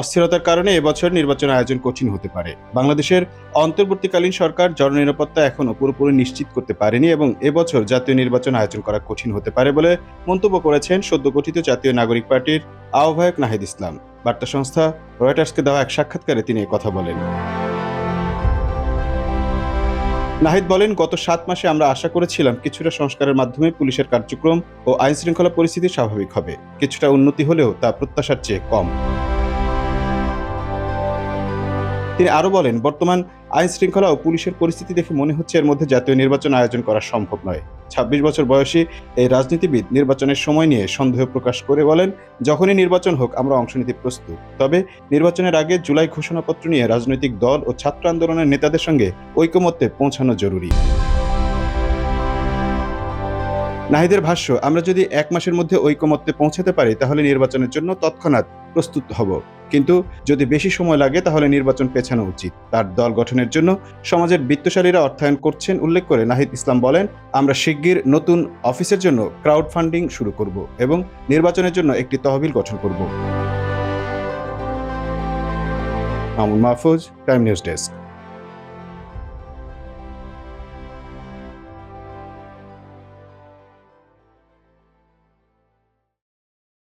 অস্থিরতার কারণে এবছর নির্বাচন আয়োজন কঠিন হতে পারে। বাংলাদেশের অন্তর্বর্তীকালীন সরকার জননিরাপত্তা এখনও পুরোপুরি নিশ্চিত করতে পারেনি এবং এবছর জাতীয় নির্বাচন আয়োজন করা কঠিন হতে পারে বলে মন্তব্য করেছেন সদ্য গঠিত জাতীয় নাগরিক পার্টির আহ্বায়ক নাহিদ ইসলাম। বার্তা সংস্থা রয়টার্সকে দেওয়া এক সাক্ষাৎকারে তিনি কথা বলেন। নাহিদ বলেন, গত সাত মাসে আমরা আশা করেছিলাম কিছুটা সংস্কারের মাধ্যমে পুলিশের কার্যক্রম ও আইন শৃঙ্খলা পরিস্থিতি স্বাভাবিক হবে। কিছুটা উন্নতি হলেও তা প্রত্যাশার চেয়ে কম। তিনি আরও বলেন, বর্তমান আইন শৃঙ্খলা ও পুলিশের পরিস্থিতি দেখে মনে হচ্ছে এর মধ্যে জাতীয় নির্বাচন আয়োজন করা সম্ভব নয়। ছাব্বিশ বছর বয়সী এই রাজনীতিবিদ নির্বাচনের সময় নিয়ে সন্দেহ প্রকাশ করে বলেন, যখনই নির্বাচন হোক, আমরা অংশ নিতে প্রস্তুত। তবে নির্বাচনের আগে জুলাই ঘোষণাপত্র নিয়ে রাজনৈতিক দল ও ছাত্র আন্দোলনের নেতাদের সঙ্গে ঐকমত্যে পৌঁছানো জরুরি। নাহিদের ভাষ্য, আমরা যদি এক মাসের মধ্যে ঐকমত্যে পৌঁছাতে পারি, তাহলে নির্বাচনের জন্য তৎক্ষণাৎ প্রস্তুত হব। কিন্তু যদি বেশি সময় লাগে, তাহলে নির্বাচন পেছানো উচিত। তার দল গঠনের জন্য সমাজের বিত্তশালীরা অর্থায়ন করছেন উল্লেখ করে নাহিদ ইসলাম বলেন, আমরা শিগগির নতুন অফিসের জন্য ক্রাউড ফান্ডিং শুরু করব এবং নির্বাচনের জন্য একটি তহবিল গঠন করব। Mamun Mahfuz time news desk